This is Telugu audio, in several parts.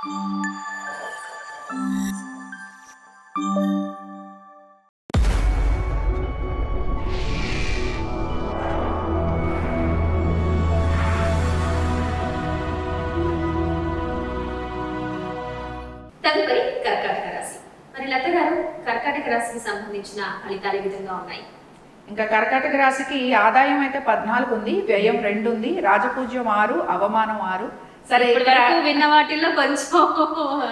తదుపరి కర్కాటక రాశి. మరి లత గారు కర్కాటక రాశికి సంబంధించిన ఫలితాలు ఈ విధంగా ఉన్నాయి? ఇంకా కర్కాటక రాశికి ఆదాయం అయితే పద్నాలుగు ఉంది వ్యయం రెండు ఉంది రాజపూజ్యం ఆరు అవమానం ఆరు సరే విన్న వాటిల్లో కొంచెం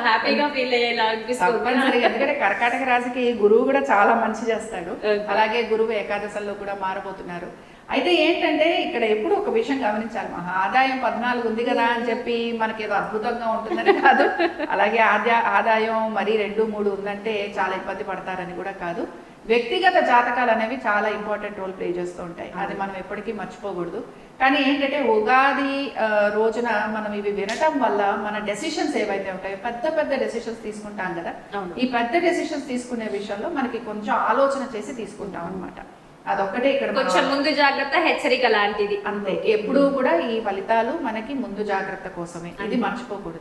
హ్యాపీగా ఫీల్ అయ్యేలా అనిపిస్తుంది. ఎందుకంటే కర్కాటక రాశికి గురువు కూడా చాలా మంచి చేస్తాడు. అలాగే గురువు ఏకాదశంలో కూడా మారబోతున్నారు. అయితే ఏంటంటే ఇక్కడ ఎప్పుడు ఒక విషయం గమనించాలి. మహా ఆదాయం పద్నాలుగు ఉంది కదా అని చెప్పి మనకి ఏదో అద్భుతంగా ఉంటుందని కాదు. అలాగే ఆదా ఆదాయం మరి రెండు మూడు ఉందంటే చాలా ఇబ్బంది పడతారని కూడా కాదు. వ్యక్తిగత జాతకాలు అనేవి చాలా ఇంపార్టెంట్ రోల్ ప్లే చేస్తూ ఉంటాయి. అది మనం ఎప్పటికీ మర్చిపోకూడదు. కానీ ఏంటంటే ఉగాది రోజున మనం ఇవి వినటం వల్ల మన డెసిషన్స్ ఏవైతే ఉంటాయో పెద్ద పెద్ద డెసిషన్స్ తీసుకుంటాం కదా. ఈ పెద్ద డెసిషన్స్ తీసుకునే విషయంలో మనకి కొంచెం ఆలోచన చేసి తీసుకుంటాం అనమాట అదొక్కటే ఇక్కడ కొంచెం ముందు జాగ్రత్త హెచ్చరిక లాంటిది. అంతే. ఎప్పుడూ కూడా ఈ ఫలితాలు మనకి ముందు జాగ్రత్త కోసమే. ఇది. మర్చిపోకూడదు.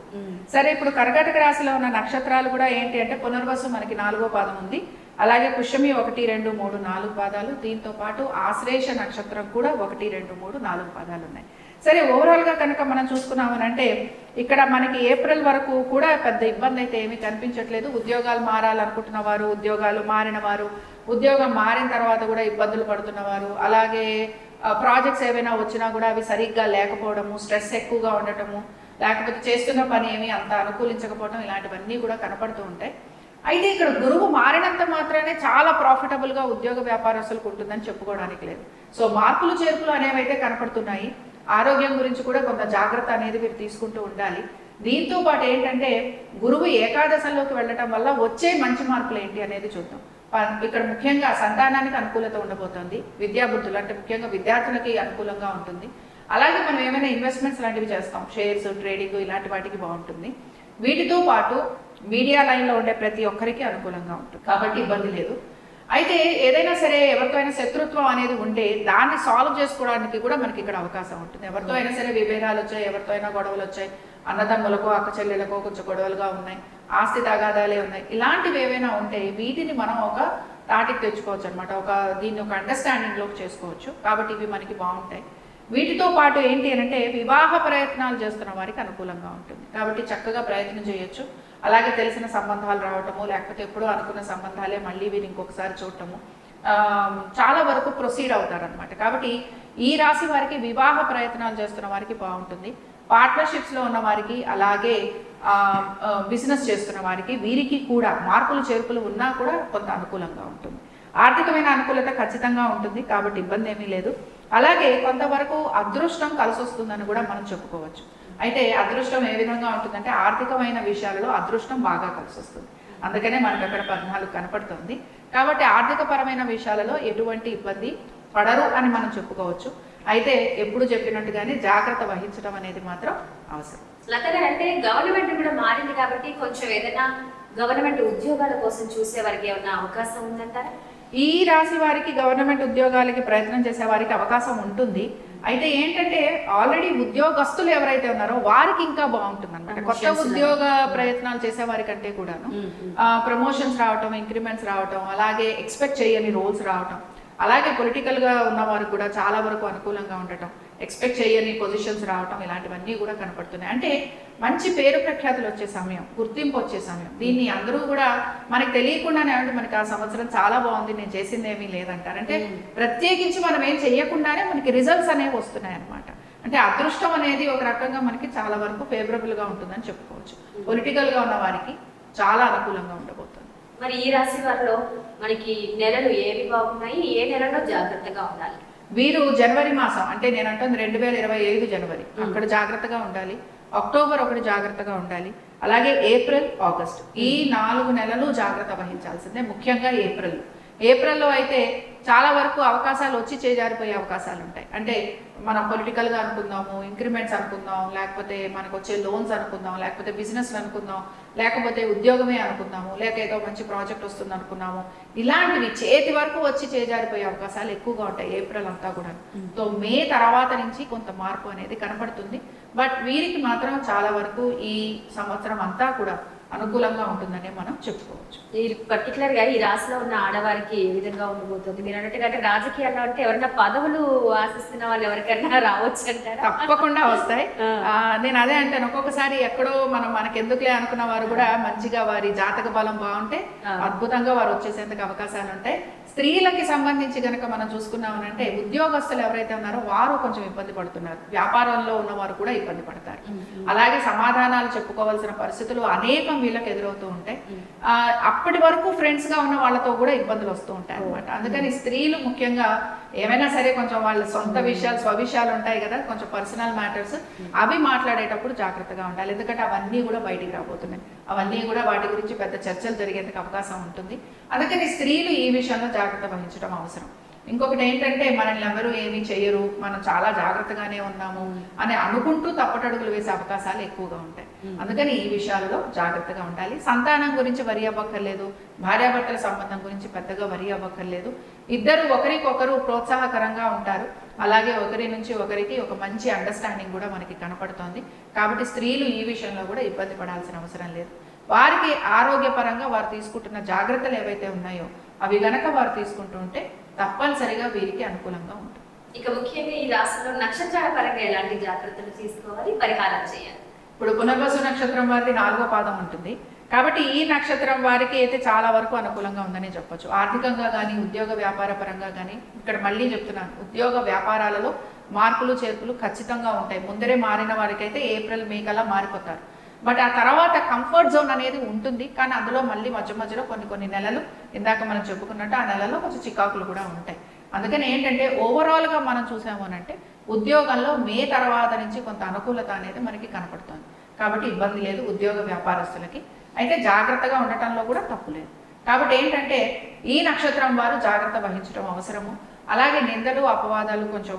సరే ఇప్పుడు కర్కాటక రాశిలో ఉన్న నక్షత్రాలు కూడా ఏంటి అంటే పునర్వసు మనకి నాలుగో పాదం ఉంది. అలాగే పుష్యమి ఒకటి రెండు మూడు నాలుగు పాదాలు. దీంతో పాటు ఆశ్లేష నక్షత్రం కూడా ఒకటి రెండు మూడు నాలుగు పాదాలు ఉన్నాయి. సరే ఓవరాల్గా కనుక మనం చూసుకున్నామనంటే ఇక్కడ మనకి ఏప్రిల్ వరకు కూడా పెద్ద ఇబ్బంది అయితే ఏమీ కనిపించట్లేదు. ఉద్యోగాలు మారాలనుకుంటున్న వారు ఉద్యోగాలు మారిన వారు ఉద్యోగం మారిన తర్వాత కూడా ఇబ్బందులు పడుతున్నవారు. అలాగే ప్రాజెక్ట్స్ ఏవైనా వచ్చినా కూడా అవి సరిగ్గా లేకపోవడము స్ట్రెస్ ఎక్కువగా ఉండటము లేకపోతే చేస్తున్న పని ఏమీ అంత అనుకూలించకపోవడం ఇలాంటివన్నీ కూడా కనపడుతూ ఉంటాయి. అయితే ఇక్కడ గురువు మారినంత మాత్రమే చాలా ప్రాఫిటబుల్గా ఉద్యోగ వ్యాపారస్తులకు ఉంటుందని చెప్పుకోవడానికి లేదు. సో మార్పులు చేర్పులు అనేవైతే కనపడుతున్నాయి. ఆరోగ్యం గురించి కూడా కొంత జాగ్రత్త అనేది మీరు తీసుకుంటూ ఉండాలి. దీంతో పాటు ఏంటంటే గురువు ఏకాదశంలోకి వెళ్ళటం వల్ల వచ్చే మంచి మార్పులు ఏంటి అనేది చూద్దాం. ఇక్కడ ముఖ్యంగా సంతానానికి అనుకూలత ఉండబోతోంది విద్యాబుద్ధులు అంటే ముఖ్యంగా విద్యార్థులకి అనుకూలంగా ఉంటుంది. అలాగే మనం ఏమైనా ఇన్వెస్ట్మెంట్స్ లాంటివి చేస్తాం షేర్స్ ట్రేడింగ్ ఇలాంటి వాటికి బాగుంటుంది. వీటితో పాటు మీడియా లైన్లో ఉండే ప్రతి ఒక్కరికి అనుకూలంగా ఉంటుంది కాబట్టి ఇబ్బంది లేదు. అయితే ఏదైనా సరే ఎవరితో అయినా శత్రుత్వం అనేది ఉంటే దాన్ని సాల్వ్ చేసుకోవడానికి కూడా మనకి ఇక్కడ అవకాశం ఉంటుంది. ఎవరితో అయినా సరే విభేదాలు వచ్చాయి ఎవరితో అయినా గొడవలు వచ్చాయి అన్నదమ్ములకో అక్క చెల్లెలకో కొంచెం గొడవలుగా ఉన్నాయి. ఆస్తి తగాదాలే ఉన్నాయి. ఇలాంటివి ఏవైనా ఉంటే వీటిని మనం ఒక తాటికి తెచ్చుకోవచ్చు అనమాట ఒక దీన్ని ఒక అండర్స్టాండింగ్లోకి చేసుకోవచ్చు. కాబట్టి ఇవి మనకి బాగుంటాయి. వీటితో పాటు ఏంటి అని అంటే వివాహ ప్రయత్నాలు చేస్తున్న వారికి అనుకూలంగా ఉంటుంది. కాబట్టి చక్కగా ప్రయత్నం చేయొచ్చు. అలాగే తెలిసిన సంబంధాలు రావటము లేకపోతే ఎప్పుడో అనుకున్న సంబంధాలే మళ్ళీ వీరు ఇంకొకసారి చూడటము చాలా వరకు ప్రొసీడ్ అవుతారనమాట కాబట్టి ఈ రాశి వారికి వివాహ ప్రయత్నాలు చేస్తున్న వారికి బాగుంటుంది. పార్ట్నర్షిప్స్లో ఉన్న వారికి అలాగే బిజినెస్ చేస్తున్న వారికి వీరికి కూడా మార్పులు చేర్పులు ఉన్నా కూడా కొంత అనుకూలంగా ఉంటుంది. ఆర్థికమైన అనుకూలత ఖచ్చితంగా ఉంటుంది కాబట్టి ఇబ్బంది ఏమీ లేదు. అలాగే కొంతవరకు అదృష్టం కలిసి వస్తుందని కూడా మనం చెప్పుకోవచ్చు. అయితే అదృష్టం ఏ విధంగా ఉంటుందంటే ఆర్థికమైన విషయాలలో అదృష్టం బాగా కలిసి వస్తుంది అందుకనే మనకు అక్కడ పద్నాలుగు కనపడుతుంది. కాబట్టి ఆర్థికపరమైన విషయాలలో ఎటువంటి ఇబ్బంది పడరు అని మనం చెప్పుకోవచ్చు. అయితే ఎప్పుడు చెప్పినట్టుగానే జాగ్రత్త వహించడం అనేది మాత్రం అవసరం. లత గారు అంటే గవర్నమెంట్ కూడా మారింది కాబట్టి కొంచెం ఏదైనా గవర్నమెంట్ ఉద్యోగాల కోసం చూసే వారికి ఏమైనా అవకాశం ఉందంటారా? ఈ రాశి వారికి గవర్నమెంట్ ఉద్యోగాలకి ప్రయత్నం చేసే వారికి అవకాశం ఉంటుంది. అయితే ఏంటంటే ఆల్రెడీ ఉద్యోగస్తులు ఎవరైతే ఉన్నారో వారికి ఇంకా బాగుంటుంది అనమాట కొత్త ఉద్యోగ ప్రయత్నాలు చేసే వారికంటే కూడాను ప్రమోషన్స్ రావటం ఇంక్రిమెంట్స్ రావటం అలాగే ఎక్స్పెక్ట్ చేయని రోల్స్ రావటం. అలాగే పొలిటికల్గా ఉన్న వారికి కూడా చాలా వరకు అనుకూలంగా ఉండటం ఎక్స్పెక్ట్ చేయని పొజిషన్స్ రావటం ఇలాంటివన్నీ కూడా కనపడుతున్నాయి. అంటే మంచి పేరు ప్రఖ్యాతులు వచ్చే సమయం గుర్తింపు వచ్చే సమయం. దీన్ని అందరూ కూడా మనకి తెలియకుండానే అంటే మనకి ఆ సంవత్సరం చాలా బాగుంది నేను చేసింది ఏమీ లేదంటారు. అంటే. ప్రత్యేకించి మనం ఏం చెయ్యకుండానే మనకి రిజల్ట్స్ అనేవి వస్తున్నాయి అనమాట అంటే అదృష్టం అనేది ఒక రకంగా మనకి చాలా వరకు ఫేవరబుల్గా ఉంటుందని చెప్పుకోవచ్చు. పొలిటికల్గా ఉన్న వారికి చాలా అనుకూలంగా ఉండబోతుంది. మరి ఈ రాశి వారిలో మనకి నెలలు ఏవి బాగున్నాయి? ఏ నెలలో జాగ్రత్తగా ఉండాలి? వీరు జనవరి మాసం అంటే నేను అంటుంది రెండు వేల ఇరవై ఐదు జనవరి. అక్కడ జాగ్రత్తగా ఉండాలి. అక్టోబర్ ఒకటి జాగ్రత్తగా ఉండాలి. అలాగే ఏప్రిల్ ఆగస్ట్. ఈ నాలుగు నెలలు జాగ్రత్త వహించాల్సిందే ముఖ్యంగా ఏప్రిల్. ఏప్రిల్లో అయితే చాలా వరకు అవకాశాలు వచ్చి చేజారిపోయే అవకాశాలు ఉంటాయి. అంటే మనం పొలిటికల్గా అనుకుందాము ఇంక్రిమెంట్స్ అనుకుందాం లేకపోతే మనకు వచ్చే లోన్స్ అనుకుందాం లేకపోతే బిజినెస్ అనుకుందాం లేకపోతే ఉద్యోగమే అనుకుందాము లేక ఏదో మంచి ప్రాజెక్ట్ వస్తుంది అనుకున్నాము. ఇలాంటివి చేతి వరకు వచ్చి చేజారిపోయే అవకాశాలు ఎక్కువగా ఉంటాయి ఏప్రిల్ అంతా కూడా. సో మే తర్వాత నుంచి కొంత మార్పు అనేది కనపడుతుంది. బట్ వీరికి మాత్రం చాలా వరకు ఈ సంవత్సరం అంతా కూడా అనుకూలంగా ఉంటుందనే మనం చెప్పుకోవచ్చు. ఈ పర్టికులర్గా ఈ రాశిలో ఉన్న ఆడవారికి ఏ విధంగా ఉండబోతుంది? మీరు అన్నట్టుగా అంటే రాజకీయాల్లో అంటే ఎవరైనా పదవులు ఆశిస్తున్న వాళ్ళు ఎవరికైనా రావచ్చు అంటారా? తప్పకుండా వస్తాయి. నేను అదే అంటాను. ఒక్కొక్కసారి ఎక్కడో మనం మనకెందుకులే అనుకున్న వారు కూడా మంచిగా వారి జాతక బలం బాగుంటే. అద్భుతంగా వారు వచ్చేసేందుకు అవకాశాలు ఉంటాయి స్త్రీలకి సంబంధించి గనక మనం చూసుకున్నామనంటే ఉద్యోగస్తులు ఎవరైతే ఉన్నారో వారు కొంచెం ఇబ్బంది పడుతున్నారు. వ్యాపారంలో ఉన్నవారు కూడా ఇబ్బంది పడతారు. అలాగే సమాధానాలు చెప్పుకోవాల్సిన పరిస్థితులు అనేకం వీళ్ళకి ఎదురవుతూ ఉంటాయి. అప్పటి వరకు ఫ్రెండ్స్గా ఉన్న వాళ్ళతో కూడా ఇబ్బందులు వస్తూ ఉంటాయి అన్నమాట అందుకని స్త్రీలు ముఖ్యంగా ఏమైనా సరే కొంచెం వాళ్ళ సొంత విషయాలు స్వవిషయాలు ఉంటాయి కదా కొంచెం పర్సనల్ మ్యాటర్స్ అవి మాట్లాడేటప్పుడు జాగ్రత్తగా ఉండాలి. ఎందుకంటే అవన్నీ కూడా బయటికి రాబోతున్నాయి. అవన్నీ కూడా వాటి గురించి పెద్ద చర్చలు జరిగేందుకు అవకాశం ఉంటుంది. అందుకని స్త్రీలు ఈ విషయంలో జాగ్రత్త వహించడం అవసరం. ఇంకొకటి ఏంటంటే మనల్ని ఎవరు ఏమీ చెయ్యరు మనం చాలా జాగ్రత్తగానే ఉన్నాము అని అనుకుంటూ తప్పటడుగులు వేసే అవకాశాలు ఎక్కువగా ఉంటాయి. అందుకని ఈ విషయాలలో జాగ్రత్తగా ఉండాలి. సంతానం గురించి వరి అవ్వక్కర్లేదు భార్యాభర్తల సంబంధం గురించి పెద్దగా వరి అవ్వక్కర్లేదు. ఇద్దరు ఒకరికొకరు ప్రోత్సాహకరంగా ఉంటారు. అలాగే ఒకరి నుంచి ఒకరికి ఒక మంచి అండర్స్టాండింగ్ కూడా మనకి కనపడుతోంది. కాబట్టి స్త్రీలు ఈ విషయంలో కూడా ఇబ్బంది పడాల్సిన అవసరం లేదు. వారికి ఆరోగ్యపరంగా వారు తీసుకుంటున్న జాగ్రత్తలు ఏవైతే ఉన్నాయో అవి గనక వారు తీసుకుంటూ ఉంటే తప్పనిసరిగా వీరికి అనుకూలంగా ఉంటుంది. ఇక ముఖ్యంగా ఈ రాశిలో నక్షత్రాల పరంగా ఎలాంటి జాగ్రత్తలు తీసుకోవాలి? పరిహారాలు చేయాలి. ఇప్పుడు పునర్వసు నక్షత్రం వారిది నాలుగో పాదం ఉంటుంది. కాబట్టి ఈ నక్షత్రం వారికి అయితే చాలా వరకు అనుకూలంగా ఉందని చెప్పొచ్చు. ఆర్థికంగా కానీ ఉద్యోగ వ్యాపార పరంగా కానీ ఇక్కడ మళ్ళీ చెప్తున్నాను. ఉద్యోగ వ్యాపారాలలో మార్పులు చేర్పులు ఖచ్చితంగా ఉంటాయి. ముందరే మారిన వారికైతే ఏప్రిల్ మే కల్లా మారిపోతారు. బట్ ఆ తర్వాత కంఫర్ట్ జోన్ అనేది ఉంటుంది. కానీ అందులో మళ్ళీ మధ్య మధ్యలో కొన్ని కొన్ని నెలలు ఇందాక మనం చెప్పుకున్నట్టు ఆ నెలలో కొంచెం చికాకులు కూడా ఉంటాయి. అందుకని ఏంటంటే ఓవరాల్గా మనం చూసాము అని అంటే ఉద్యోగంలో మే తర్వాత నుంచి కొంత అనుకూలత అనేది మనకి కనపడుతుంది. కాబట్టి ఇబ్బంది లేదు ఉద్యోగ వ్యాపారస్తులకి. అయితే జాగ్రత్తగా ఉండటంలో కూడా తప్పు లేదు. కాబట్టి ఏంటంటే ఈ నక్షత్రం వారు జాగ్రత్త వహించడం అవసరము. అలాగే నిందలు అపవాదాలు కొంచెం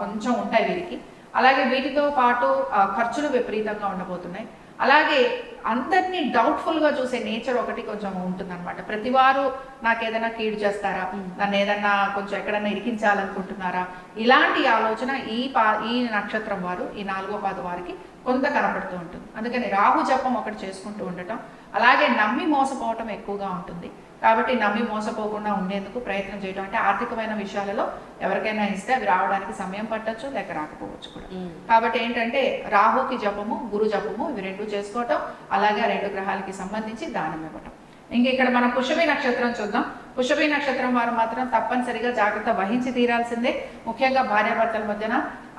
కొంచెం ఉంటాయి వీరికి. అలాగే వీటితో పాటు ఖర్చులు విపరీతంగా ఉండబోతున్నాయి. అలాగే అందరినీ డౌట్ఫుల్గా చూసే నేచర్ ఒకటి కొంచెం ఉంటుందన్నమాట. ప్రతి వారు నాకు ఏదైనా కీడు చేస్తారా? నన్ను ఏదన్నా కొంచెం ఎక్కడన్నా ఇరికించాలనుకుంటున్నారా? ఇలాంటి ఆలోచన ఈ పా ఈ నక్షత్రం వారు ఈ నాలుగో పాద వారికి కొంత కనపడుతూ ఉంటుంది. అందుకని రాహు జపం ఒకటి చేసుకుంటూ ఉండటం అలాగే నమ్మి మోసపోవటం ఎక్కువగా ఉంటుంది. కాబట్టి నమ్మి మోసపోకుండా ఉండేందుకు ప్రయత్నం చేయడం అంటే ఆర్థికమైన విషయాలలో ఎవరికైనా ఇస్తే అవి రావడానికి సమయం పట్టొచ్చు లేక రాకపోవచ్చు కూడా. కాబట్టి ఏంటంటే రాహుకి జపము గురు జపము ఇవి రెండు చేసుకోవటం అలాగే రెండు గ్రహాలకి సంబంధించి దానం ఇవ్వటం. ఇంక ఇక్కడ మనం పుష్యమి నక్షత్రం చూద్దాం. పుష్యమి నక్షత్రం వారు మాత్రం తప్పనిసరిగా జాగ్రత్త వహించి తీరాల్సిందే. ముఖ్యంగా భార్యాభర్తల మధ్యన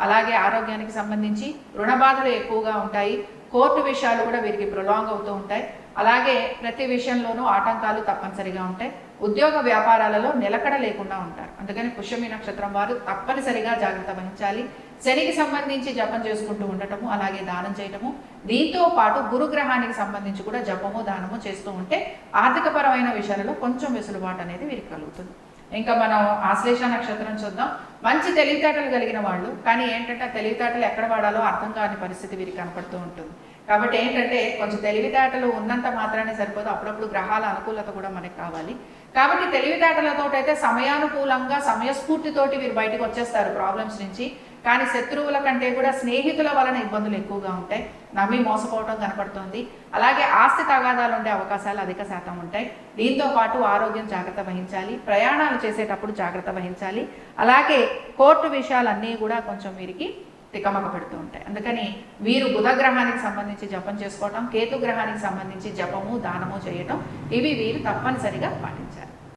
అలాగే ఆరోగ్యానికి సంబంధించి రుణ బాధలు ఎక్కువగా ఉంటాయి. కోర్టు విషయాలు కూడా వీరికి ప్రొలాంగ్ అవుతూ ఉంటాయి. అలాగే ప్రతి విషయంలోనూ ఆటంకాలు తప్పనిసరిగా ఉంటాయి. ఉద్యోగ వ్యాపారాలలో నిలకడ లేకుండా ఉంటారు. అందుకని పుష్యమి నక్షత్రం వారు తప్పనిసరిగా జాగ్రత్త వహించాలి. శనికి సంబంధించి జపం చేసుకుంటూ ఉండటము అలాగే దానం చేయటము దీంతో పాటు గురుగ్రహానికి సంబంధించి కూడా జపము దానము చేస్తూ ఉంటే ఆర్థికపరమైన విషయాలలో కొంచెం వెసులుబాటు అనేది వీరికి కలుగుతుంది. ఇంకా మనం ఆశ్లేష నక్షత్రం చూద్దాం. మంచి తెలివితేటలు కలిగిన వాళ్ళు కానీ ఏంటంటే తెలివితేటలు ఎక్కడ వాడాలో అర్థం కాని పరిస్థితి వీరికి కనపడుతూ ఉంటుంది. కాబట్టి ఏంటంటే కొంచెం తెలివితేటలు ఉన్నంత మాత్రానే సరిపోదు. అప్పుడప్పుడు గ్రహాల అనుకూలత కూడా మనకి కావాలి. కాబట్టి తెలివితేటలతో అయితే సమయానుకూలంగా సమయస్ఫూర్తితోటి వీరు బయటకు వచ్చేస్తారు ప్రాబ్లమ్స్ నుంచి. కానీ శత్రువుల కంటే కూడా స్నేహితుల వలన ఇబ్బందులు ఎక్కువగా ఉంటాయి. నమ్మి మోసపోవడం కనపడుతుంది. అలాగే ఆస్తి తగాదాలు ఉండే అవకాశాలు అధిక శాతం ఉంటాయి. దీంతో పాటు ఆరోగ్యం జాగ్రత్త వహించాలి. ప్రయాణాలు చేసేటప్పుడు జాగ్రత్త వహించాలి. అలాగే కోర్టు విషయాలన్నీ కూడా కొంచెం వీరికి తికమక పెడుతూ ఉంటాయి. అందుకని వీరు బుధ గ్రహానికి సంబంధించి జపం చేసుకోవటం కేతు గ్రహానికి సంబంధించి జపము దానము చేయటం ఇవి వీరు తప్పనిసరిగా పాటించాలి.